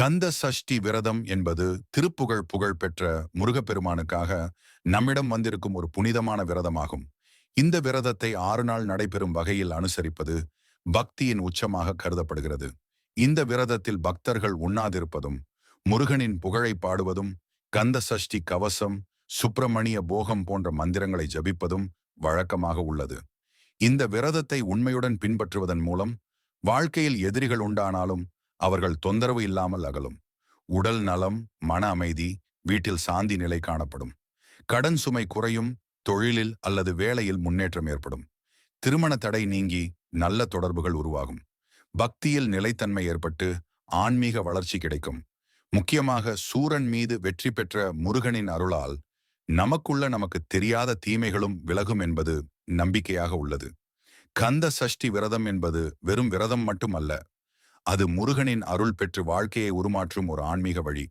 கந்த சஷ்டி விரதம் என்பது திருப்புகழ் புகழ் பெற்ற முருகப்பெருமானுக்காக நம்மிடம் வந்திருக்கும் ஒரு புனிதமான விரதமாகும். இந்த விரதத்தை ஆறு நாள் நடைபெறும் வகையில் அனுசரிப்பது பக்தியின் உச்சமாக கருதப்படுகிறது. இந்த விரதத்தில் பக்தர்கள் உண்ணாதிருப்பதும் முருகனின் புகழை பாடுவதும் கந்த சஷ்டி கவசம் சுப்பிரமணிய போகம் போன்ற மந்திரங்களை ஜபிப்பதும் வழக்கமாக உள்ளது. இந்த விரதத்தை உண்மையுடன் பின்பற்றுவதன் மூலம் வாழ்க்கையில் எதிரிகள் உண்டானாலும் அவர்கள் தொந்தரவு இல்லாமல் அகலும். உடல் நலம் மன அமைதி வீட்டில் சாந்தி நிலை காணப்படும். கடன் சுமை குறையும் தொழிலில் அல்லது வேலையில் முன்னேற்றம் ஏற்படும். திருமண தடை நீங்கி நல்ல தொடர்புகள் உருவாகும். பக்தியில் நிலைத்தன்மை ஏற்பட்டு ஆன்மீக வளர்ச்சி கிடைக்கும். முக்கியமாக சூரன் மீது வெற்றி பெற்ற முருகனின் அருளால் நமக்குள்ள நமக்கு தெரியாத தீமைகளும் விலகும் என்பது நம்பிக்கையாக உள்ளது. கந்த சஷ்டி விரதம் என்பது வெறும் விரதம் மட்டுமல்ல அது முருகனின் அருள் பெற்று வாழ்க்கையை உருமாற்றும் ஒரு ஆன்மீக வழி.